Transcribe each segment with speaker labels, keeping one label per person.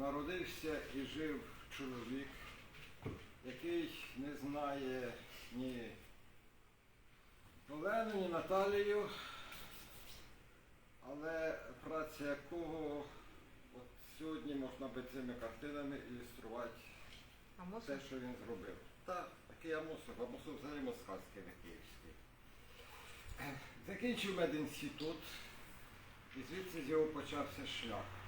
Speaker 1: народився і жив чоловік, який не знає ні Олену, ні Наталію, але праця якого от сьогодні можна би цими картинами ілюструвати те, що він зробив. Так, такий Амосов, Амосов взагалі москальський не київський. Закінчив медінститут і звідси з його почався шлях.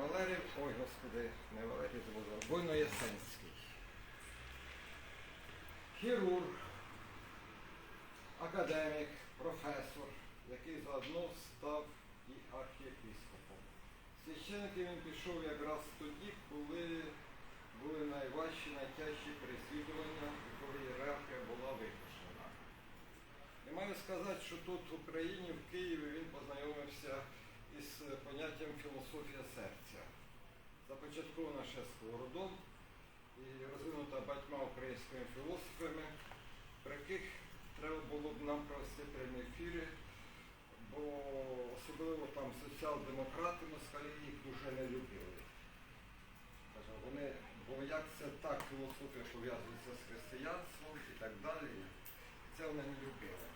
Speaker 1: Валерій, ой господи, не Валерій забув, Войно Ясенський. Хірург, академік, професор, який заодно став і архієпископом. Священники він пішов якраз тоді, коли були найважчі, найтяжчі переслідування коли ієрархія була випущена. І маю сказати, що тут в Україні, в Києві він познайомився із поняттям філософія серця. Започаткована ще сковородом і розвинута батьма українськими філософами, про яких треба було б нам провести прямі ефіри, бо особливо там соціал-демократи москалі їх дуже не любили. Вони, бо як це так філософія пов'язується з християнством і так далі, це вони не любили.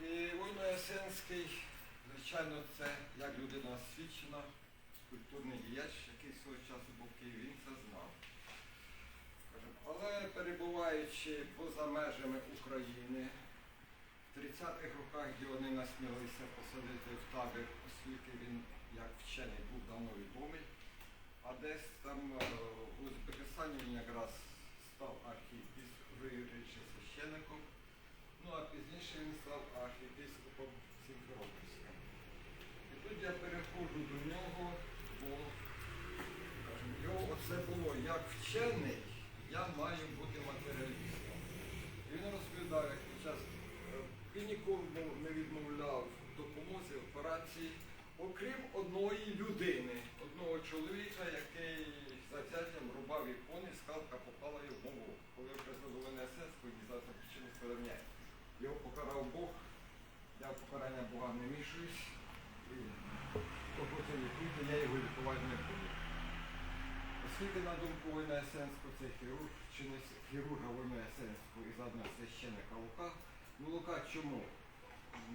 Speaker 1: І Войно Ясенський, звичайно, це як людина освічена, культурний діяч, який свого часу був в Києві, він це знав. Але перебуваючи поза межами України, в 30-х роках, вони насмілилися посадити в табір, оскільки він, як вчений, був давно відомий, а десь там е, у Узбекистані він якраз став архієпископом, священником, ну а пізніше він став архієпископом Сімферопольським. Тут я переходжу до нього, бо його оце було як вчений, я маю бути матеріалістом. І він розповідав, як під час е, він нікому не відмовляв допомозі операції, окрім одної людини, одного чоловіка, який за взяттям рубав ікони, скалка попала йому. Коли зробили НСС, причину сказав, ні, його покарав Бог, я покарання Бога не мішуюсь, я його лікувати не буду. Оскільки, на думку Война Есенського, цей хірург, чи не хірурга Война Есенського і заодно священника Лука. Ну Лука чому?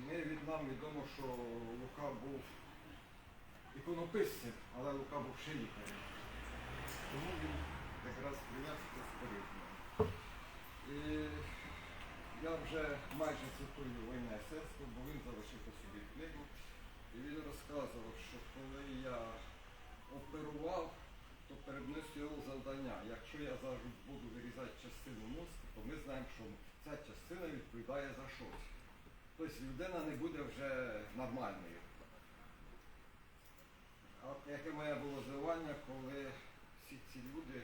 Speaker 1: Ми від нам відомо, що Лука був іконописцем, але Лука був ще лікарем. Тому він якраз прив'язка з порівнянням. І я вже майже цитую Война Есенського, бо він залишив по собі книгу. І він розказував, що коли я оперував, то перед стояло завдання. Якщо я зараз буду вирізати частину мозку, то ми знаємо, що ця частина відповідає за щось. Тобто людина не буде вже нормальною. А яке моє було здивування, коли всі ці люди,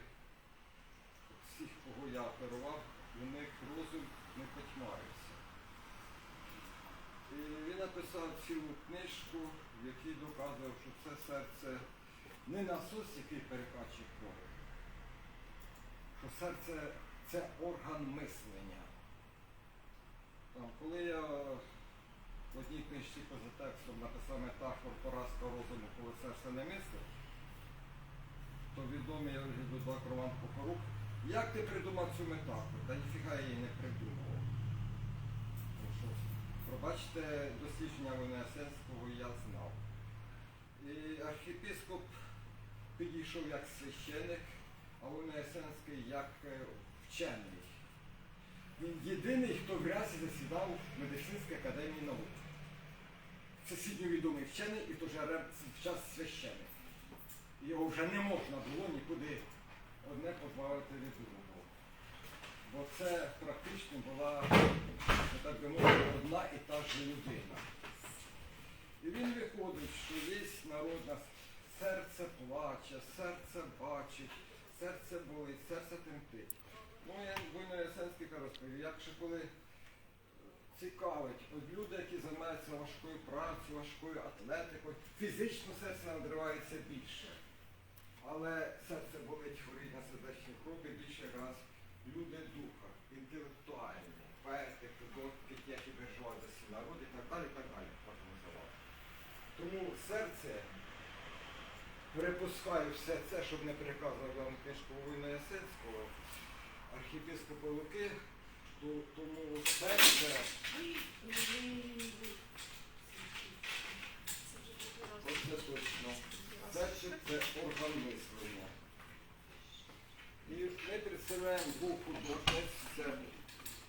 Speaker 1: всіх, кого я оперував, у них розум не потьмарився. І він написав цілу книжку, в якій доказував, що це серце не насос, який перекачує кров, що серце це орган мислення. Там, коли я в одній книжці поза текстом написав метафор поразка розуму, коли серце не мислить, то відомий я вже Роман Похорук. Як ти придумав цю метафору? Та ніфіга я її не придумав. Пробачте, дослідження Венесенського я знав. І архієпископ підійшов як священик, а Венесенський як е, вчений. Він єдиний, хто в рясі засідав в медицинській академії наук. Всесвітньо відомий вчений і в той же час священик. Його вже не можна було нікуди одне позбавити від другого. Бо це практично була, так би мовити, одна і та ж людина. І він виходить, що є народна серце плаче, серце бачить, серце болить, серце тремтить. Ну, я Войно Ясенський розповів, як ще коли цікавить, от люди, які займаються важкою працею, важкою атлетикою, фізично серце надривається більше. Але серце болить хворіє на сердечні хвороби більше якраз люди духа, інтелектуальні, поети, художники, ті, які переживають за свій народ і так далі, і так далі, можна називати. Тому серце перепускаю все це, щоб не переказував вам книжку Война Ясенського, архіпископа Луки, то- тому серце, оце точно, серце це орган мислення. І ми представляємо двох художниць,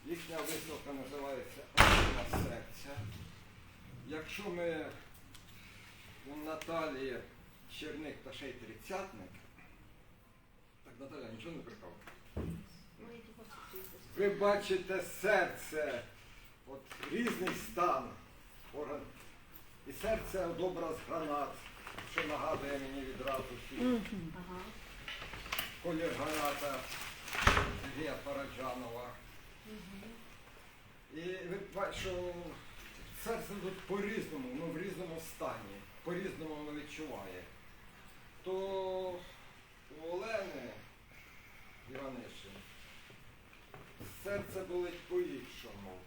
Speaker 1: їхня виставка називається Ангела серця. Якщо ми у Наталії Черник та ще й тридцятник, так Наталя нічого не прикав. Ви бачите серце, от різний стан. Орган. І серце от образ гранат, що нагадує мені відразу
Speaker 2: Ага.
Speaker 1: колір граната Сергія Параджанова. І ви бачите, що серце тут по-різному, ну в різному стані, по-різному воно відчуває. То у Олени Іванишин серце болить по-іншому,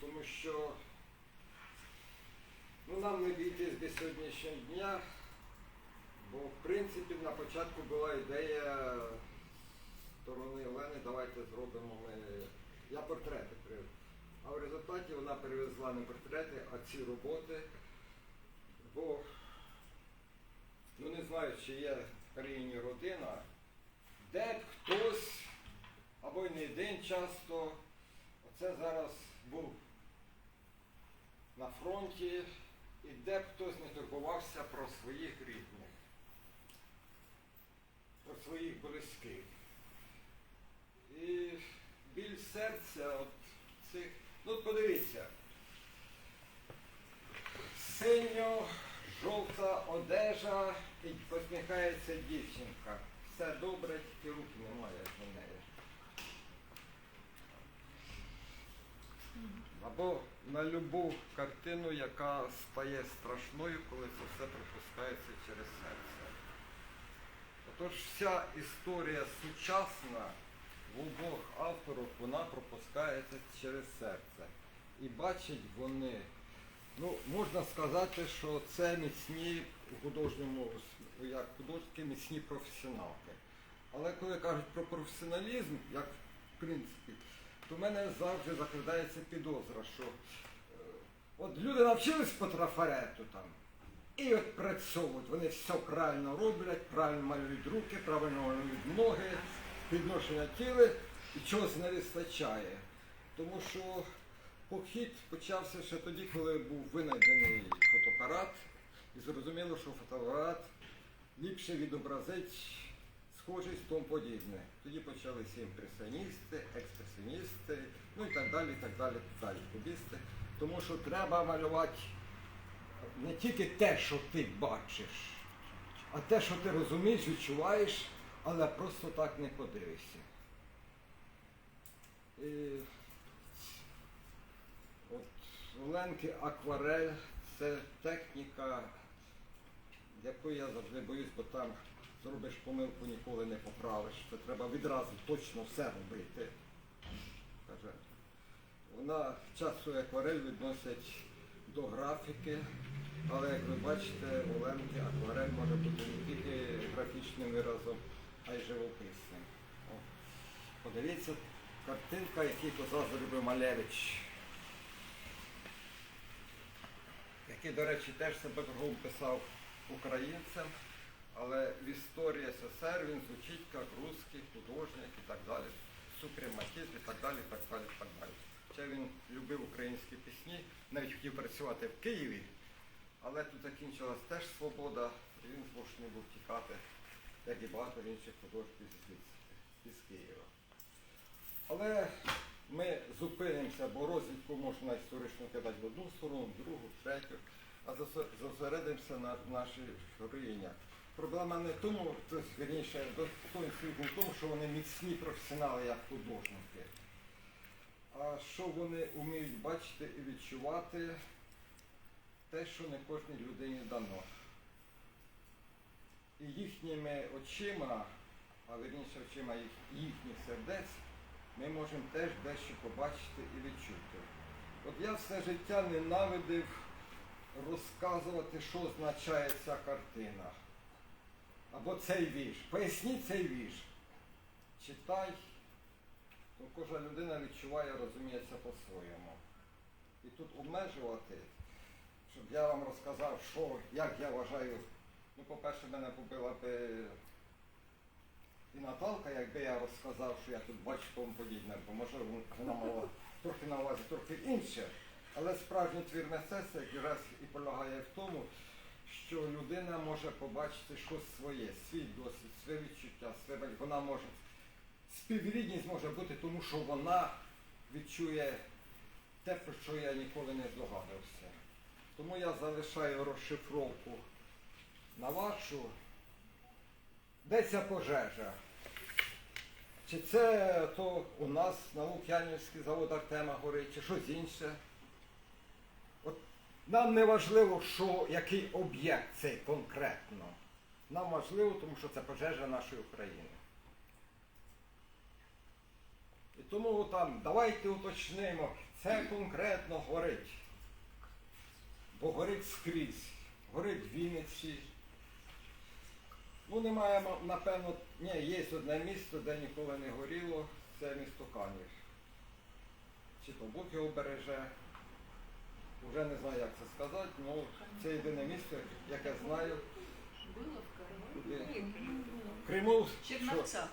Speaker 1: тому що ну, нам не бійтись до сьогоднішнього дня, бо в принципі на початку була ідея сторони Олени, давайте зробимо ми. Я портрети привів. А в результаті вона перевезла не портрети, а ці роботи. Бо ну не знаю, чи є в країні родина, де б хтось, або й не один часто, оце зараз був на фронті, і де б хтось не турбувався про своїх рідних, про своїх близьких. І біль серця от цих. Ну подивіться. Синьо-жовта одежа і посміхається дівчинка. Все добре, тільки руки немає в неї. Або на любу картину, яка стає страшною, коли це все пропускається через серце. Отож вся історія сучасна в обох авторах вона пропускається через серце. І бачать вони, ну, можна сказати, що це міцні у художньому, як художники, міцні професіоналки. Але коли кажуть про професіоналізм, як в принципі, то в мене завжди закрадається підозра, що е, от люди навчились по трафарету там, і от працьовують, вони все правильно роблять, правильно малюють руки, правильно малюють ноги, підношення тіла і чогось не вистачає. Тому що похід почався ще тоді, коли був винайдений фотоапарат, і зрозуміло, що фотоапарат ліпше відобразить схожість тому подібне. Тоді почалися імпресіоністи, експресіоністи, ну і так далі, і так далі, і далі, кубісти. Тому що треба малювати не тільки те, що ти бачиш, а те, що ти розумієш, відчуваєш, але просто так не подивишся. Оленки акварель це техніка, якої я завжди боюсь, бо там зробиш помилку, ніколи не поправиш. Це треба відразу точно все робити. Вона часто акварель відносять до графіки, але як ви бачите, у Ленки акварель може бути не тільки графічним виразом, а й живописним. О, Подивіться, картинка, яку коза зробив Малевич. Який, до речі, теж себе кругом писав українцем, але в історії СССР він звучить як русський художник і так далі, супрематизм і так далі, і так далі, і так далі. Хоча він любив українські пісні, навіть хотів працювати в Києві, але тут закінчилась теж свобода, і він змушений був тікати, як і багато інших художників із Києва. Але ми зупинимося, бо розвідку можна історично кидати в одну сторону, в другу, в третю, а зосередимося на наших героїнях. Проблема не в тому, тобто, вірніше, достоинство в тому, що вони міцні професіонали як художники, а що вони вміють бачити і відчувати те, що не кожній людині дано. І їхніми очима, а вірніше очима їх, їхніх сердець, ми можемо теж дещо побачити і відчути. От я все життя ненавидив розказувати, що означає ця картина. Або цей вірш. Поясніть цей вірш. Читай, то кожна людина відчуває, розуміє це по-своєму. І тут обмежувати, щоб я вам розказав, що, як я вважаю. Ну, по-перше, мене побила би і Наталка, якби я розказав, що я тут бачу тому подібне, бо можливо вона мала трохи на увазі, трохи інше. Але справжній твір мистецтва якраз і полягає в тому, що людина може побачити щось своє, свій досвід, своє відчуття, своє вона може співрідність може бути, тому що вона відчує те, про що я ніколи не здогадався. Тому я залишаю розшифровку на вашу. Де ця пожежа? Чи це то у нас на Лук'янівський завод Артема горить, чи щось інше? От нам не важливо, що, який об'єкт цей конкретно. Нам важливо, тому що це пожежа нашої України. І тому там давайте уточнимо, це конкретно горить. Бо горить скрізь. Горить Вінниці. Ну, немає, напевно, ні, є одне місто, де ніколи не горіло, це місто Канів. Чи то Бог його береже. Вже не знаю, як це сказати, але це єдине місто, яке знаю.
Speaker 2: Було в Криму?
Speaker 1: В Криму,
Speaker 2: в Черновцях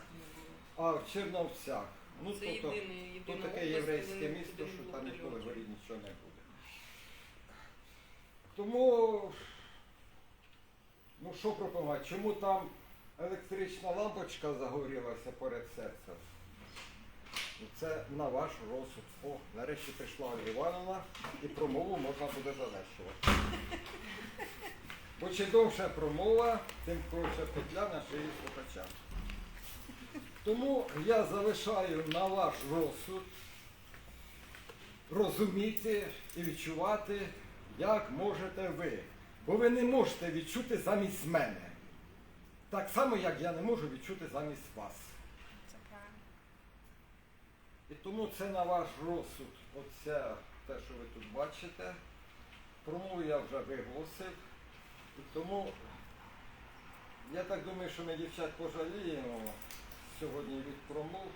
Speaker 1: а в Черновцях. Ну,
Speaker 2: Це
Speaker 1: тобто,
Speaker 2: єдине,
Speaker 1: то
Speaker 2: єдина
Speaker 1: таке єврейське місто, що там ніколи горіти нічого не буде. Тому, ну що пропонувати, чому там електрична лампочка загорілася поряд серця? Ну, Це на ваш розсуд. О, нарешті прийшла Ольга Івановна і промову можна буде завершувати. Бо чим довша промова, тим коротша петля на шиї слухача. Тому я залишаю на ваш розсуд розуміти і відчувати, як можете ви. Бо ви не можете відчути замість мене. Так само, як я не можу відчути замість вас. І тому це на ваш розсуд, оце те, що ви тут бачите. Промову я вже виголосив. І тому я так думаю, що ми дівчат пожаліємо сьогодні від промов.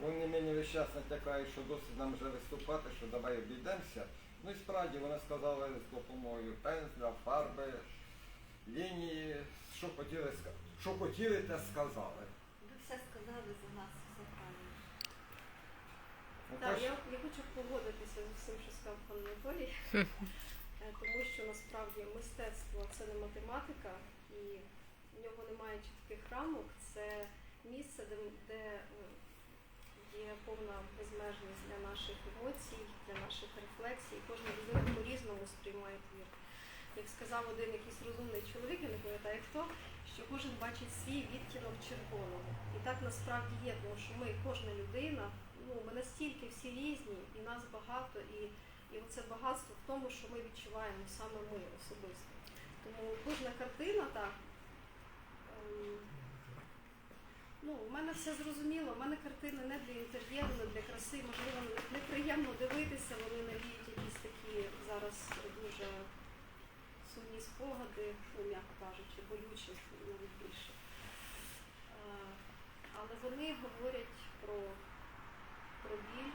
Speaker 1: Вони мені весь час натякають, що досить нам вже виступати, що давай обійдемося. Ну і справді вони сказали з допомогою пензля, фарби, лінії, що хотіли, що хотіли, те сказали.
Speaker 3: Ви все сказали за нас, все правильно.
Speaker 1: Ну,
Speaker 4: Так,
Speaker 1: тож,
Speaker 4: я, я хочу погодитися з усім, що сказав пан Анатолій, Е, тому що насправді мистецтво це не математика, і в нього немає чітких рамок. Це місце, де, де е, є повна безмежність для наших емоцій, для наших рефлексій. Кожна людина по-різному сприймає твір. Як сказав один якийсь розумний чоловік, я не пам'ятаю хто, що кожен бачить свій відтінок червоного. І так насправді є, тому що ми, кожна людина, ну ми настільки всі різні, і нас багато, і, і оце багатство в тому, що ми відчуваємо саме ми особисто. Тому кожна картина так. Ну, у мене все зрозуміло, у мене картини не для інтер'єру, не для краси, можливо, на них неприємно дивитися, вони навіють якісь такі зараз дуже сумні спогади, ну, м'яко кажучи, болючі навіть більше. Але вони говорять про, про біль,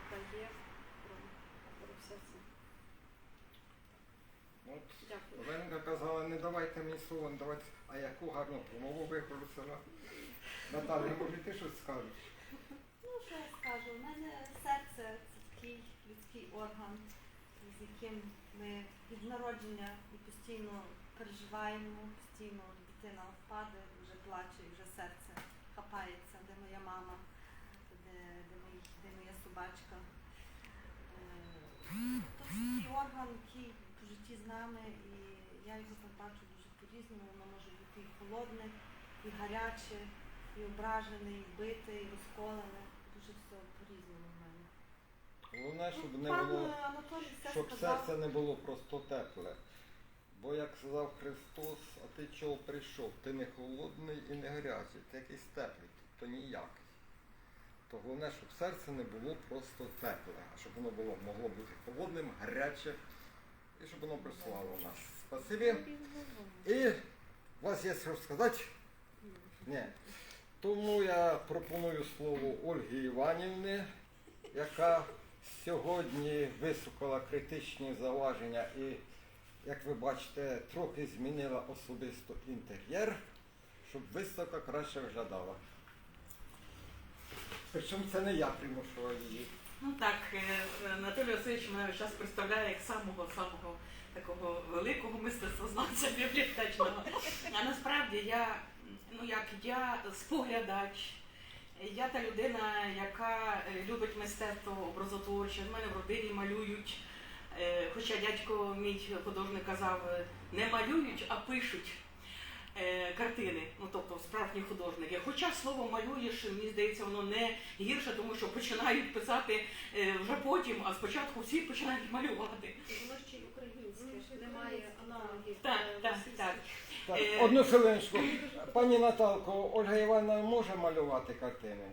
Speaker 4: яка є, про, про все це.
Speaker 1: от,
Speaker 4: Дякую.
Speaker 1: Оленка казала, не давайте мені слово, не давайте. А яку гарну промову виголосила. Наталя, може ти щось скажеш?
Speaker 3: Ну, що я скажу, у мене серце це такий людський орган, з яким ми від народження і постійно переживаємо, постійно дитина впаде, вже плаче, і вже серце хапається, де моя мама, де, де, мої, де моя собачка. Е, То такий орган, який по житті з нами, і я його там бачу дуже по-різному, воно може бути і холодне, і гаряче, і ображене, і бите, і розколене. Дуже все по-різному в мене.
Speaker 1: Головне, щоб
Speaker 3: Ну,
Speaker 1: не
Speaker 3: пан
Speaker 1: було,
Speaker 3: Анатолій все
Speaker 1: щоб
Speaker 3: сказав.
Speaker 1: серце не було просто тепле. Бо як сказав Христос, а ти чого прийшов? Ти не холодний і не гарячий, ти якийсь теплий, тобто ніякий. То головне, щоб серце не було просто тепле, а щоб воно було, могло бути холодним, гарячим і щоб воно прислало нас. Спасибі. І у вас є що сказати? Ні. Тому я пропоную слово Ольги Іванівни, яка сьогодні вислухала критичні зауваження і, як ви бачите, трохи змінила особисто інтер'єр, щоб виставка краще виглядала. Причому це не я примушував її.
Speaker 5: Ну так, е, Анатолій Васильович мене час представляє як самого самого такого великого мистецтвознавця бібліотечного. А насправді я, ну як я споглядач, я та людина, яка е, любить мистецтво образотворче. В мене в родині малюють. Е, Хоча дядько мій художник казав, е, не малюють, а пишуть картини, ну тобто справжні художники. Хоча слово малюєш, мені здається, воно не гірше, тому що починають писати вже потім, а спочатку всі починають малювати.
Speaker 4: Воно ще й українське, ж немає аналогів.
Speaker 5: Так, так, так.
Speaker 1: Так,
Speaker 5: Е,
Speaker 1: одну хвилиночку. Пані Наталко, Ольга Івановна може малювати картини?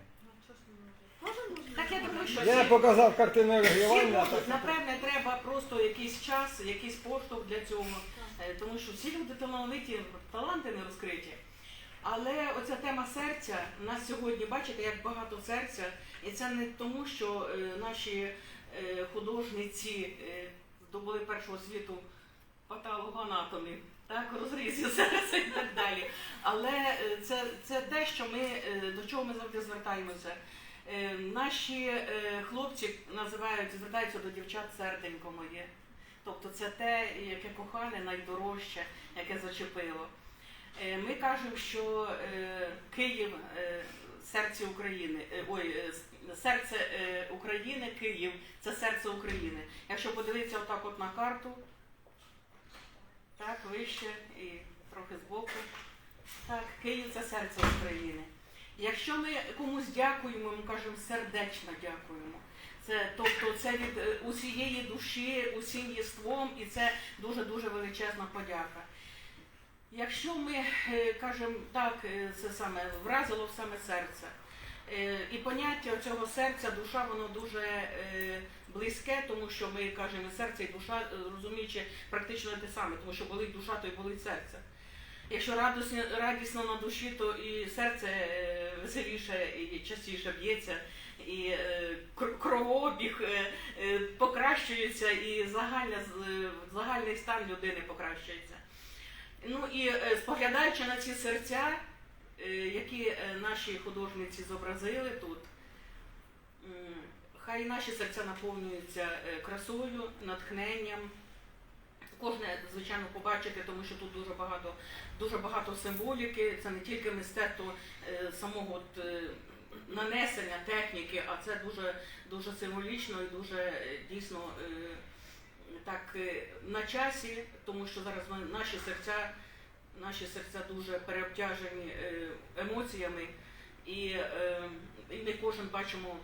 Speaker 5: Так я думаю, що
Speaker 1: Я
Speaker 5: всі-
Speaker 1: показав картину Ольги
Speaker 5: всі
Speaker 1: Івановни. а
Speaker 5: можуть,
Speaker 1: так-
Speaker 5: напевне, треба просто якийсь час, якийсь поштовх для цього. Е, Тому що всі люди талановиті, таланти не розкриті. Але оця тема серця у нас сьогодні, бачите, як багато серця. І це не тому, що е, наші е, художниці е, здобули першого світу патологоанатомів, так, розрізів серця і так далі. Але е, це, це те, що ми, е, до чого ми завжди звертаємося. Е, Наші хлопці називають, звертаються до дівчат серденько моє. Тобто це те, яке кохане, найдорожче, яке зачепило. Ми кажемо, що Київ серце України. Ой, серце України, Київ це серце України. Якщо подивитися отак от на карту, так, вище і трохи збоку. Так, Київ це серце України. Якщо ми комусь дякуємо, ми кажемо сердечно дякуємо. Це, тобто це від е, усієї душі, усім єством, і це дуже-дуже величезна подяка. Якщо ми е, кажемо так, е, це саме вразило в саме серце. І поняття цього серця, душа, воно дуже близьке, тому що ми кажемо серце і душа, е, розуміючи, практично те саме, тому що болить душа, то й болить серце. Якщо радісно, радісно на душі, то і серце е, веселіше і частіше б'ється, і е, кровообіг покращується, і загальне, з- е, загальний стан людини покращується. Ну і споглядаючи на ці серця, які наші художниці зобразили тут, хай наші серця наповнюються е, красою, натхненням. Кожне, звичайно, побачити, тому що тут дуже багато, дуже багато символіки. Це не тільки мистецтво е, самого от, е, нанесення техніки, а це дуже, дуже символічно і дуже дійсно так на часі, тому що зараз наші серця, наші серця дуже переобтяжені емоціями, і, і ми кожен бачимо,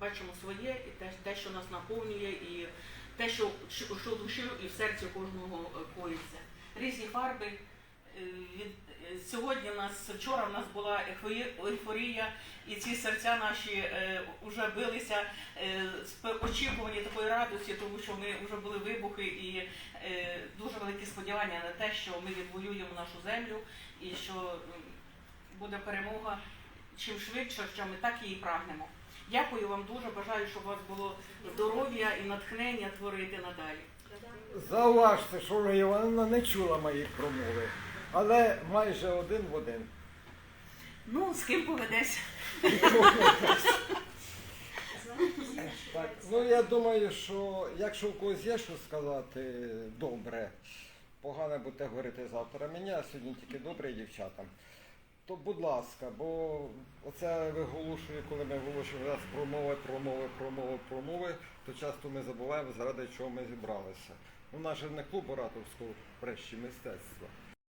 Speaker 5: бачимо своє і те, те, що нас наповнює, і те, що, що душі і в серці кожного е, коїться. Різні фарби. е, е, Сьогодні у нас вчора в нас була ейфорія- і ці серця наші вже билися з очікувані такої радості, тому що ми вже були вибухи і дуже великі сподівання на те, що ми відвоюємо нашу землю і що буде перемога чим швидше, що ми так її прагнемо. Дякую вам дуже. Бажаю, щоб у вас було здоров'я і натхнення творити надалі.
Speaker 1: Зауважте, що Ольга Івановна не чула моїх промови, але майже один в один.
Speaker 5: Ну, з ким поведеться.
Speaker 1: Так, ну я думаю, що якщо у когось є що сказати добре, погане будете говорити завтра мені, а сьогодні тільки добре дівчатам. То будь ласка, бо оце виголошує, коли ми виголошуємо раз промови, промови, промови, промови, то часто ми забуваємо, заради чого ми зібралися. У нас же не клуб ораторського прещі мистецтва.